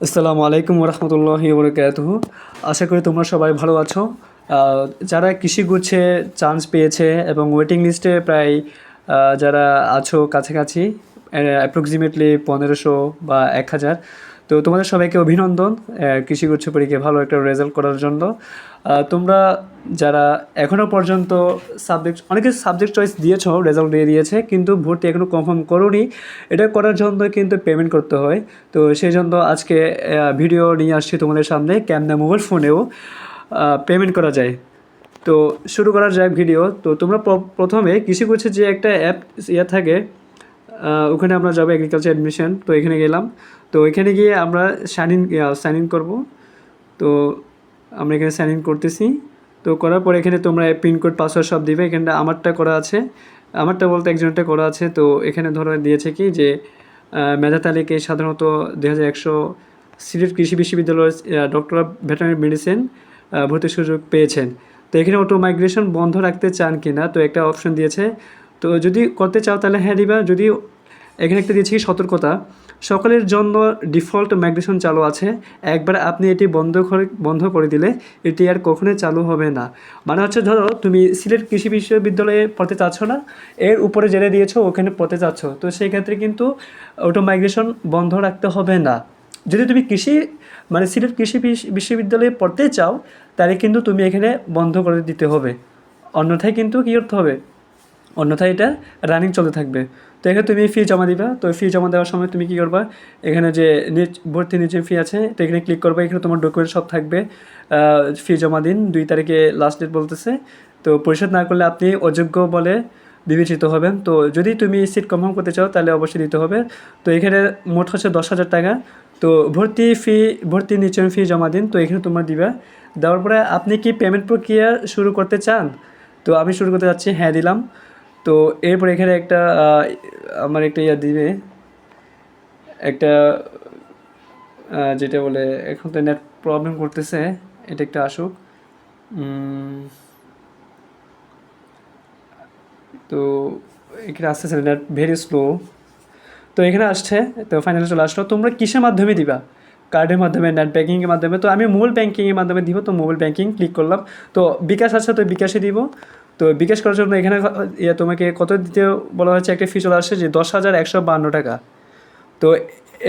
আসসালামু আলাইকুম রহমতুল্লাহি বরকাত আশা করি তোমরা সবাই ভালো আছো। যারা কৃষি গুছে চান্স পেয়েছে এবং ওয়েটিং লিস্টে প্রায় যারা আছো কাছাকাছি অ্যাপ্রক্সিমেটলি পনেরোশো বা এক হাজার তো তোমাদের সবাইকে অভিনন্দন কৃষি গুচ্ছ পরীক্ষায় ভালো একটা রেজাল্ট করার জন্য। তোমরা যারা এখনও পর্যন্ত সাবজেক্ট অনেকে সাবজেক্ট চয়েস দিয়েছ রেজাল্ট দিয়ে দিয়েছে, কিন্তু ভর্তি এখনও কনফার্ম করোনি, এটা করার জন্য কিন্তু পেমেন্ট করতে হয়। তো সেই জন্য আজকে ভিডিও নিয়ে আসছি তোমাদের সামনে ক্যামনা মোবাইল ফোনেও পেমেন্ট করা যায়। তো শুরু করা যায় ভিডিও তো তোমরা প্রথমে কৃষি করছে যে একটা অ্যাপ ইয়ে থাকে ওখানে আমরা যাব এগ্রিকালচার অ্যাডমিশন তো এখানে গেলাম। তো এখানে গিয়ে আমরা সাইন ইন সাইন ইন করব। তো আমরা এখানে সাইন ইন করতেছি। তো করার পরে এখানে তোমরা পিনকোড পাসওয়ার্ড সব দিবে। এখানটা আমারটা করা আছে। আমারটা বলতে একজনটা করা আছে। তো এখানে ধরো দিয়েছে কি যে মেধা তালিকায় সাধারণত দু হাজার একশো সিলেট কৃষি বিশ্ববিদ্যালয়ের ডক্টর অফ ভেটেনারি মেডিসিন ভর্তির সুযোগ পেয়েছেন। তো এখানে অটো মাইগ্রেশন বন্ধ রাখতে চান কি না তো একটা অপশন দিয়েছে। তো যদি করতে চাও তাহলে হ্যাঁ দিবা। যদি এখানে একটা দিয়েছি সতর্কতা। সকলের জন্য ডিফল্ট মাইগ্রেশন চালু আছে। একবার আপনি এটি বন্ধ করে বন্ধ করে দিলে এটি আর কখনোই চালু হবে না। মানে হচ্ছে ধরো, তুমি সিলেট কৃষি বিশ্ববিদ্যালয়ে পড়তে চাচ্ছ না, এর উপরে জেনে দিয়েছ ওখানে পড়তে চাচ্ছ। তো সেই ক্ষেত্রে কিন্তু অটো মাইগ্রেশন বন্ধ রাখতে হবে না। যদি তুমি কৃষি মানে সিলেট কৃষি বিশ্ববিদ্যালয়ে পড়তে চাও, তাহলে কিন্তু তুমি এখানে বন্ধ করে দিতে হবে। অন্যথায় কিন্তু কী করতে হবে? অন্যথায় এটা রানিং চলতে থাকবে। তো এখানে তুমি ফি জমা দিবা। তো ফি জমা দেওয়ার সময় তুমি কী করবা? এখানে যে নিচ ভর্তি নিচে ফি আছে, তো এখানে ক্লিক করবা। এখানে তোমার ডকুমেন্ট সব থাকবে। ফি জমা দিন। দুই তারিখে লাস্ট ডেট বলতেছে। তো পরিশোধ না করলে আপনি অযোগ্য বলে বিবেচিত হবেন। তো যদি তুমি সিট কনফার্ম করতে চাও, তাহলে অবশ্যই দিতে হবে। তো এখানে মোট হচ্ছে দশ হাজার টাকা। তো ভর্তি ফি ভর্তি নিচে ফি জমা দিন। তো এখানে তোমার দিবা। দেওয়ার পরে আপনি কি পেমেন্ট প্রক্রিয়া শুরু করতে চান? তো আমি শুরু করতে যাচ্ছি। হ্যাঁ দিলাম। তো এরপর এখানে একটা আমার একটা ইয়া দিবে। একটা যেটা বলে, এখন তো নেট প্রবলেম করতেছে, এটা একটা আসুক। তো এখানে আসতেছে নেট ভেরি স্লো তো এখানে আসছে, তো ফাইনালি চলে আসলো। তোমরা কিসের মাধ্যমে দিবা? কার্ডের মাধ্যমে, নেট ব্যাঙ্কিংয়ের মাধ্যমে? তো আমি মোবাইল ব্যাঙ্কিংয়ের মাধ্যমে দিব, তো মোবাইল ব্যাঙ্কিং ক্লিক করলাম। তো বিকাশ আছে, তো বিকাশে দিব। তো বিকাশ করার জন্য এখানে ইয়ে তোমাকে কত দিতে বলা হয়েছে? একটা ফি চলে আসছে যে দশ হাজার একশো বান্ন টাকা। তো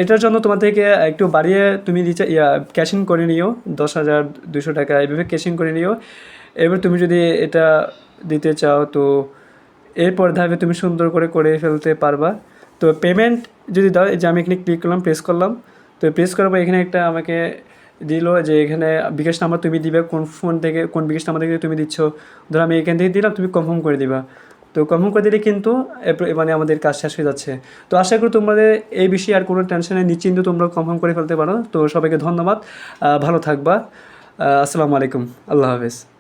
এটার জন্য তোমার থেকে একটু বাড়িয়ে তুমি রিচার্জ ইয়া ক্যাশিং করে নিও। দশ হাজার দুশো টাকা এইভাবে ক্যাশিং করে নিও। এবার তুমি যদি এটা দিতে চাও, তো এরপর ধাপে তুমি সুন্দর করে করে ফেলতে পারবা। তো পেমেন্ট যদি দাও যে আমি এখানে ক্লিক করলাম প্রেস করলাম। তো প্রেস করার পর এখানে একটা আমাকে দিল যে এখানে বিকাশ নাম্বার তুমি দিবে, কোন ফোন থেকে, কোন বিকাশ নাম্বার থেকে তুমি দিচ্ছ। ধরো আমি এখান থেকে দিলাম, তুমি কনফার্ম করে দিবা। তো কনফার্ম করে দিলে কিন্তু মানে আমাদের কাজ শেষ হয়ে যাচ্ছে। তো আশা করি তোমাদের এই বিষয়ে আর কোনো টেনশনে নিশ্চিন্ত তোমরা কনফার্ম করে ফেলতে পারো। তো সবাইকে ধন্যবাদ ভালো থাকবা। আসসালামু আলাইকুম, আল্লাহ হাফেজ।